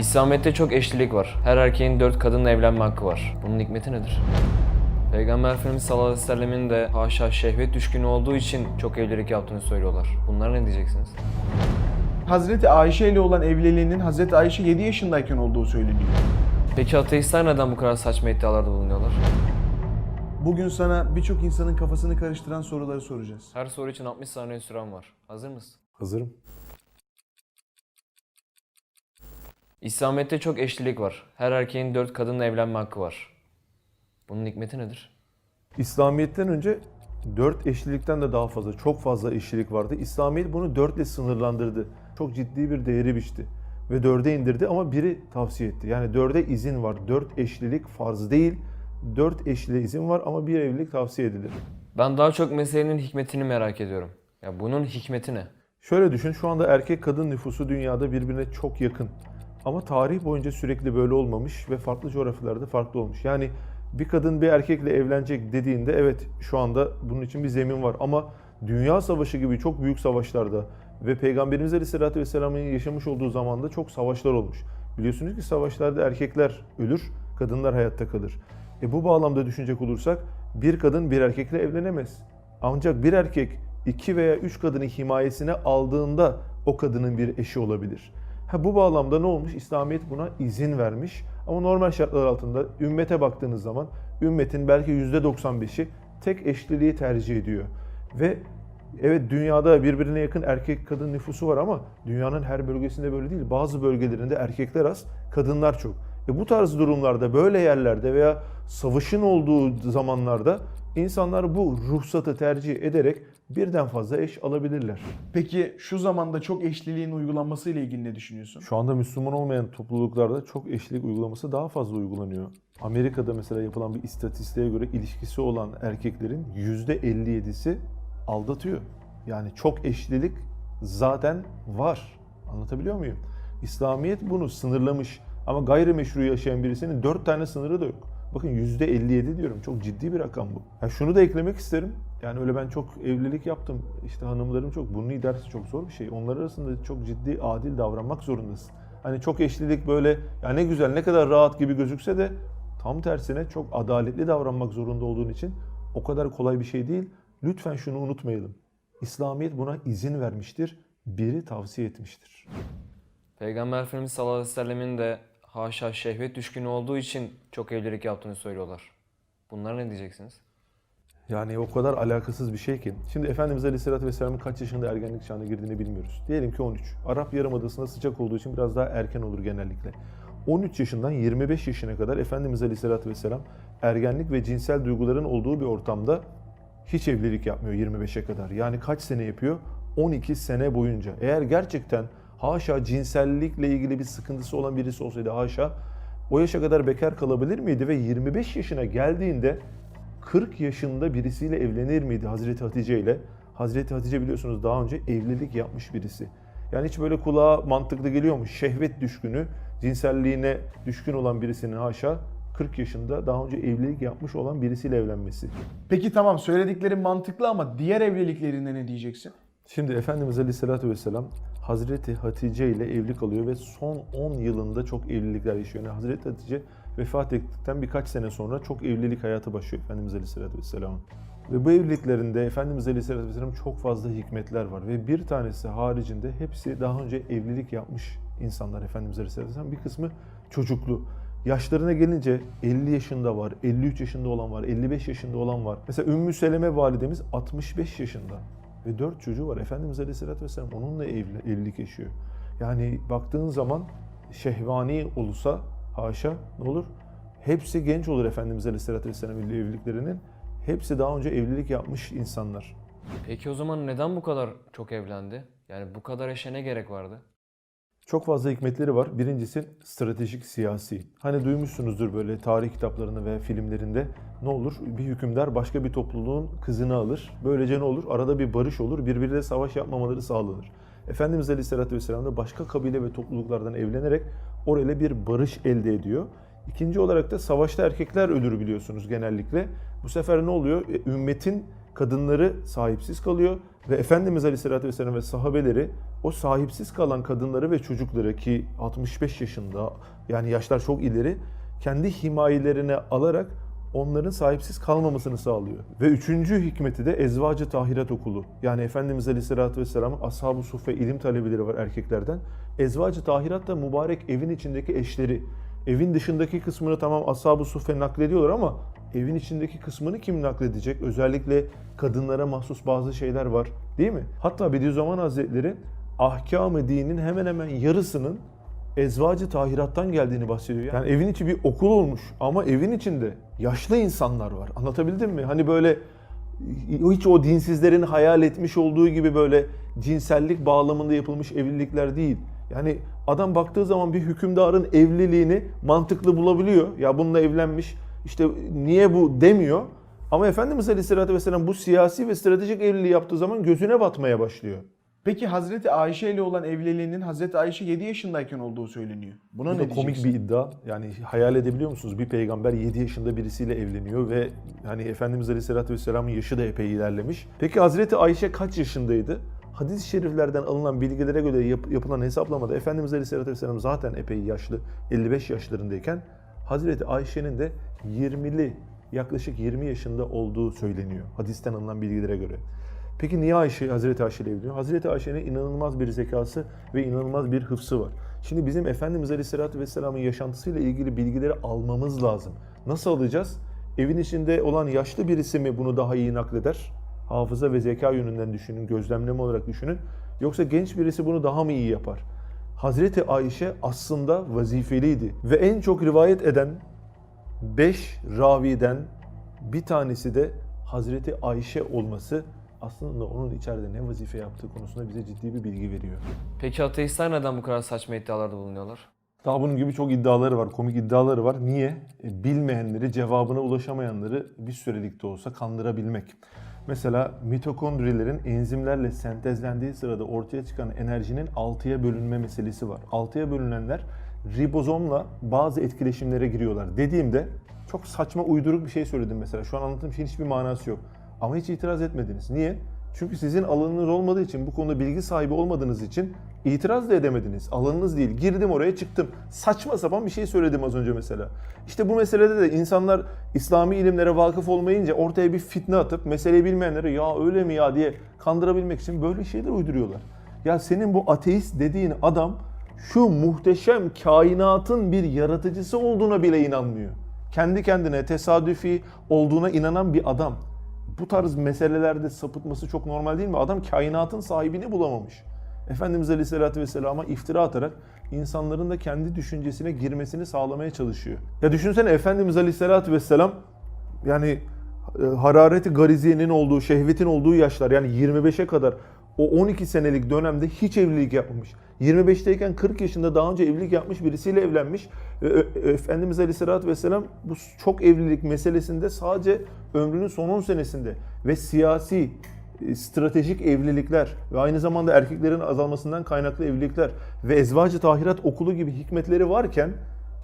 İslamiyet'te çok eşlilik var. Her erkeğin dört kadınla evlenme hakkı var. Bunun hikmeti nedir? Peygamber Efendimiz sallallahu aleyhi ve sellemin de haşa şehvet düşkünü olduğu için çok evlilik yaptığını söylüyorlar. Bunlara ne diyeceksiniz? Hazreti Ayşe ile olan evliliğinin Hazreti Ayşe 7 yaşındayken olduğu söyleniyor. Peki ateistler neden bu kadar saçma iddialarda bulunuyorlar? Bugün sana birçok insanın kafasını karıştıran soruları soracağız. Her soru için 60 saniye süren var. Hazır mısın? Hazırım. İslamiyet'te çok eşlilik var. Her erkeğin dört kadınla evlenme hakkı var. Bunun hikmeti nedir? İslamiyet'ten önce dört eşlilikten de daha fazla, çok fazla eşlilik vardı. İslamiyet bunu dörtle sınırlandırdı. Çok ciddi bir değeri biçti. Ve dörde indirdi ama biri tavsiye etti. Yani dörde izin var. Dört eşlilik farz değil. Dört eşliliğe izin var ama bir evlilik tavsiye edilir. Ben daha çok meselenin hikmetini merak ediyorum. Ya bunun hikmeti ne? Şöyle düşün, şu anda erkek kadın nüfusu dünyada birbirine çok yakın. Ama tarih boyunca sürekli böyle olmamış ve farklı coğrafyalarda farklı olmuş. Yani bir kadın bir erkekle evlenecek dediğinde evet şu anda bunun için bir zemin var. Ama Dünya Savaşı gibi çok büyük savaşlarda ve Peygamberimiz Aleyhisselatü Vesselam'ın yaşamış olduğu zamanda çok savaşlar olmuş. Biliyorsunuz ki savaşlarda erkekler ölür, kadınlar hayatta kalır. E bu bağlamda düşünecek olursak bir kadın bir erkekle evlenemez. Ancak bir erkek iki veya üç kadını himayesine aldığında o kadının bir eşi olabilir. Ha, bu bağlamda ne olmuş? İslamiyet buna izin vermiş. Ama normal şartlar altında ümmete baktığınız zaman ümmetin belki %95'i tek eşliliği tercih ediyor. Ve evet dünyada birbirine yakın erkek kadın nüfusu var ama dünyanın her bölgesinde böyle değil. Bazı bölgelerinde erkekler az, kadınlar çok. E bu tarz durumlarda böyle yerlerde veya savaşın olduğu zamanlarda insanlar bu ruhsatı tercih ederek birden fazla eş alabilirler. Peki şu zamanda çok eşliliğin uygulanması ile ilgili ne düşünüyorsun? Şu anda Müslüman olmayan topluluklarda çok eşlilik uygulaması daha fazla uygulanıyor. Amerika'da mesela yapılan bir istatistiğe göre ilişkisi olan erkeklerin %57'si aldatıyor. Yani çok eşlilik zaten var. Anlatabiliyor muyum? İslamiyet bunu sınırlamış ama gayrimeşru yaşayan birisinin 4 tane sınırı da yok. Bakın %57 diyorum. Çok ciddi bir rakam bu. Ha şunu da eklemek isterim. Yani öyle ben çok evlilik yaptım. İşte hanımlarım çok. Bunun idaresi çok zor bir şey. Onlar arasında çok ciddi adil davranmak zorundasın. Hani çok eşlilik böyle ya ne güzel ne kadar rahat gibi gözükse de tam tersine çok adaletli davranmak zorunda olduğun için o kadar kolay bir şey değil. Lütfen şunu unutmayalım. İslamiyet buna izin vermiştir. Biri tavsiye etmiştir. Peygamber Efendimiz sallallahu aleyhi ve sellemin de haşa şehvet düşkünü olduğu için çok evlilik yaptığını söylüyorlar. Bunlara ne diyeceksiniz? Yani o kadar alakasız bir şey ki. Şimdi Efendimiz Aleyhisselatü Vesselam'ın kaç yaşında ergenlik çağına girdiğini bilmiyoruz. Diyelim ki 13. Arap Yarımadası'nda sıcak olduğu için biraz daha erken olur genellikle. 13 yaşından 25 yaşına kadar Efendimiz Aleyhisselatü Vesselam ergenlik ve cinsel duyguların olduğu bir ortamda hiç evlilik yapmıyor 25'e kadar. Yani kaç sene yapıyor? 12 sene boyunca. Eğer gerçekten haşa cinsellikle ilgili bir sıkıntısı olan birisi olsaydı haşa o yaşa kadar bekar kalabilir miydi ve 25 yaşına geldiğinde 40 yaşında birisiyle evlenir miydi Hazreti Hatice ile? Hazreti Hatice biliyorsunuz daha önce evlilik yapmış birisi. Yani hiç böyle kulağa mantıklı geliyor mu? Şehvet düşkünü, cinselliğine düşkün olan birisinin haşa 40 yaşında daha önce evlilik yapmış olan birisiyle evlenmesi. Peki tamam söylediklerin mantıklı ama diğer evliliklerinde ne diyeceksin? Şimdi Efendimiz Aleyhisselatü Vesselam Hazreti Hatice ile evlilik alıyor ve son 10 yılında çok evlilikler yaşıyor. Yani Hazreti Hatice vefat ettikten birkaç sene sonra çok evlilik hayatı başlıyor Efendimiz Aleyhisselatü Vesselam'ın. Ve bu evliliklerinde Efendimiz Aleyhisselatü Vesselam çok fazla hikmetler var. Ve bir tanesi haricinde hepsi daha önce evlilik yapmış insanlar Efendimiz Aleyhisselatü Vesselam. Bir kısmı çocuklu. Yaşlarına gelince 50 yaşında var, 53 yaşında olan var, 55 yaşında olan var. Mesela Ümmü Seleme validemiz 65 yaşında ve 4 çocuğu var. Efendimiz Aleyhisselatü Vesselam onunla evli, evlilik yaşıyor. Yani baktığın zaman şehvani olursa haşa ne olur? Hepsi genç olur Efendimiz Aleyhisselatü Vesselam ile evliliklerinin. Hepsi daha önce evlilik yapmış insanlar. Peki o zaman neden bu kadar çok evlendi? Yani bu kadar eşe ne gerek vardı? Çok fazla hikmetleri var. Birincisi stratejik siyasi. Hani duymuşsunuzdur böyle tarih kitaplarında veya filmlerinde ne olur? Bir hükümdar başka bir topluluğun kızını alır. Böylece ne olur? Arada bir barış olur. Birbiriyle savaş yapmamaları sağlanır. Efendimiz Aleyhisselatü Vesselam da başka kabile ve topluluklardan evlenerek orayla bir barış elde ediyor. İkinci olarak da savaşta erkekler ölür biliyorsunuz genellikle. Bu sefer ne oluyor? E, Ümmetin kadınları sahipsiz kalıyor ve Efendimiz Aleyhisselatü Vesselam ve sahabeleri o sahipsiz kalan kadınları ve çocukları ki 65 yaşında yani yaşlar çok ileri kendi himayelerine alarak onların sahipsiz kalmamasını sağlıyor. Ve üçüncü hikmeti de Ezvacı Tahirat Okulu. Yani Efendimiz Aleyhisselatü Vesselam'ın Ashab-ı Suffe ilim talebeleri var erkeklerden. Ezvacı Tahirat da mübarek evin içindeki eşleri. Evin dışındaki kısmını tamam Ashab-ı Suffe naklediyorlar ama evin içindeki kısmını kim nakledecek? Özellikle kadınlara mahsus bazı şeyler var değil mi? Hatta Bediüzzaman Hazretleri ahkam-ı dinin hemen hemen yarısının ezvacı tahirattan geldiğini bahsediyor. Yani evin içi bir okul olmuş ama evin içinde yaşlı insanlar var. Anlatabildim mi? Hani böyle hiç o dinsizlerin hayal etmiş olduğu gibi böyle cinsellik bağlamında yapılmış evlilikler değil. Yani adam baktığı zaman bir hükümdarın evliliğini mantıklı bulabiliyor. Ya bununla evlenmiş işte niye bu demiyor. Ama Efendimiz Aleyhisselatü Vesselam bu siyasi ve stratejik evliliği yaptığı zaman gözüne batmaya başlıyor. Peki Hazreti Ayşe ile olan evliliğinin Hazreti Ayşe 7 yaşındayken olduğu söyleniyor. Buna Bu ne da komik bir iddia. Yani hayal edebiliyor musunuz? Bir peygamber 7 yaşında birisiyle evleniyor ve hani Efendimiz Aleyhisselatü Vesselam'ın yaşı da epey ilerlemiş. Peki Hazreti Ayşe kaç yaşındaydı? Hadis-i şeriflerden alınan bilgilere göre yap- yapılan hesaplamada Efendimiz Aleyhisselatü Vesselam zaten epey yaşlı, 55 yaşlarındayken Hazreti Ayşe'nin de 20'li, yaklaşık 20 yaşında olduğu söyleniyor. Hadisten alınan bilgilere göre. Peki niye Ayşe, Hazreti Ayşe ile evleniyor? Hazreti Ayşe'nin inanılmaz bir zekası ve inanılmaz bir hıfsı var. Şimdi bizim Efendimiz Aleyhisselatü Vesselam'ın yaşantısıyla ilgili bilgileri almamız lazım. Nasıl alacağız? Evin içinde olan yaşlı birisi mi bunu daha iyi nakleder? Hafıza ve zeka yönünden düşünün, gözlemleme olarak düşünün. Yoksa genç birisi bunu daha mı iyi yapar? Hazreti Ayşe aslında vazifeliydi ve en çok rivayet eden 5 raviden bir tanesi de Hazreti Ayşe olması aslında onun içeride ne vazife yaptığı konusunda bize ciddi bir bilgi veriyor. Peki ateistler neden bu kadar saçma iddialarda bulunuyorlar? Daha bunun gibi çok iddiaları var, komik iddiaları var. Niye? E, bilmeyenleri, cevabına ulaşamayanları bir sürelik de olsa kandırabilmek. Mesela mitokondrilerin enzimlerle sentezlendiği sırada ortaya çıkan enerjinin 6'ya bölünme meselesi var. 6'ya bölünenler ribozomla bazı etkileşimlere giriyorlar. Dediğimde çok saçma uyduruk bir şey söyledim mesela. Şu an anlattığım şeyin hiçbir manası yok. Ama hiç itiraz etmediniz. Niye? Çünkü sizin alanınız olmadığı için, bu konuda bilgi sahibi olmadığınız için itiraz da edemediniz. Alanınız değil. Girdim oraya çıktım. Saçma sapan bir şey söyledim az önce mesela. İşte bu meselede de insanlar İslami ilimlere vakıf olmayınca ortaya bir fitne atıp meseleyi bilmeyenlere ya öyle mi ya diye kandırabilmek için böyle şeyler uyduruyorlar. Ya senin bu ateist dediğin adam şu muhteşem kainatın bir yaratıcısı olduğuna bile inanmıyor. Kendi kendine tesadüfi olduğuna inanan bir adam bu tarz meselelerde sapıtması çok normal değil mi? Adam kainatın sahibini bulamamış. Efendimiz Aleyhisselatü Vesselam'a iftira atarak insanların da kendi düşüncesine girmesini sağlamaya çalışıyor. Ya düşünsene Efendimiz Aleyhisselatü Vesselam yani e, harareti gariziyenin olduğu, şehvetin olduğu yaşlar yani 25'e kadar o 12 senelik dönemde hiç evlilik yapmamış. 25'teyken 40 yaşında daha önce evlilik yapmış birisiyle evlenmiş. Efendimiz Aleyhisselatü Vesselam bu çok evlilik meselesinde sadece ömrünün son 10 senesinde ve siyasi e, stratejik evlilikler ve aynı zamanda erkeklerin azalmasından kaynaklı evlilikler ve ezvacı tahirat okulu gibi hikmetleri varken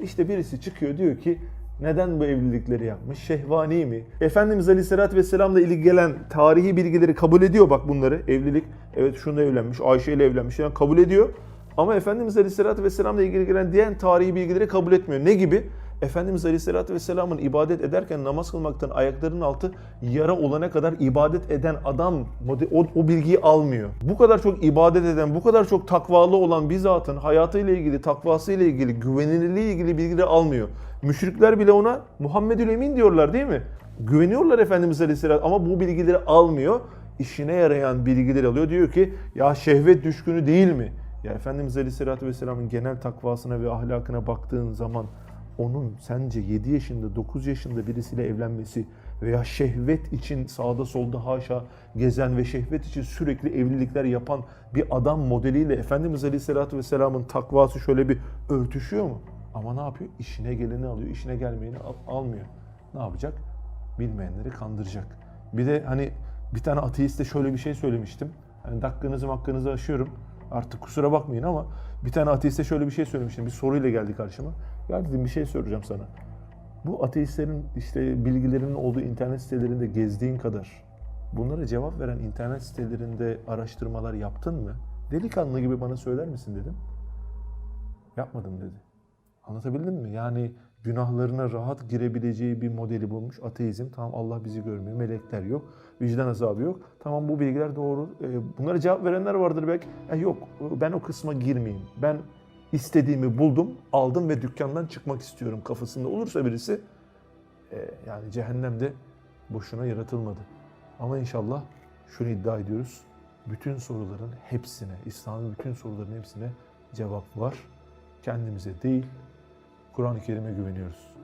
işte birisi çıkıyor diyor ki neden bu evlilikleri yapmış? Şehvani mi? Efendimiz Aleyhisselatü Vesselam'la ilgili gelen tarihi bilgileri kabul ediyor bak bunları. Evlilik, evet şununla evlenmiş, Ayşe ile evlenmiş yani kabul ediyor. Ama Efendimiz Aleyhisselatü Vesselam'la ilgili gelen diğer tarihi bilgileri kabul etmiyor. Ne gibi? Efendimiz Aleyhisselatü Vesselam'ın ibadet ederken namaz kılmaktan ayaklarının altı yara olana kadar ibadet eden adam o, o bilgiyi almıyor. Bu kadar çok ibadet eden, bu kadar çok takvalı olan bir zatın hayatıyla ilgili, takvasıyla ilgili, güvenilirliği ilgili bilgileri almıyor. Müşrikler bile ona Muhammedül Emin diyorlar değil mi? Güveniyorlar Efendimiz Aleyhisselatü ama bu bilgileri almıyor. İşine yarayan bilgileri alıyor. Diyor ki ya şehvet düşkünü değil mi? Ya Efendimiz Aleyhisselatü Vesselam'ın genel takvasına ve ahlakına baktığın zaman onun sence 7 yaşında, 9 yaşında birisiyle evlenmesi veya şehvet için sağda solda haşa gezen ve şehvet için sürekli evlilikler yapan bir adam modeliyle Efendimiz Aleyhisselatü Vesselam'ın takvası şöyle bir örtüşüyor mu? Ama ne yapıyor? İşine geleni alıyor, işine gelmeyeni al- almıyor. Ne yapacak? Bilmeyenleri kandıracak. Bir de hani bir tane ateiste şöyle bir şey söylemiştim. Hani dakikanızı hakkınızı aşıyorum. Artık kusura bakmayın ama bir tane ateiste şöyle bir şey söylemiştim. Bir soruyla geldi karşıma. Ya dedim bir şey soracağım sana. Bu ateistlerin işte bilgilerinin olduğu internet sitelerinde gezdiğin kadar Bunlara cevap veren internet sitelerinde araştırmalar yaptın mı? Delikanlı gibi bana söyler misin dedim. Yapmadım dedi. Anlatabildim mi? Yani günahlarına rahat girebileceği bir modeli bulmuş. Ateizm. Tamam Allah bizi görmüyor. Melekler yok. Vicdan azabı yok. Tamam bu bilgiler doğru. Ee, Bunlara cevap verenler vardır belki. "E, yok ben o kısma girmeyeyim. Ben istediğimi buldum, aldım ve dükkandan çıkmak istiyorum kafasında olursa birisi e, yani cehennemde boşuna yaratılmadı. Ama inşallah şunu iddia ediyoruz. Bütün soruların hepsine, İslam'ın bütün soruların hepsine cevap var. Kendimize değil, Kur'an-ı Kerim'e güveniyoruz.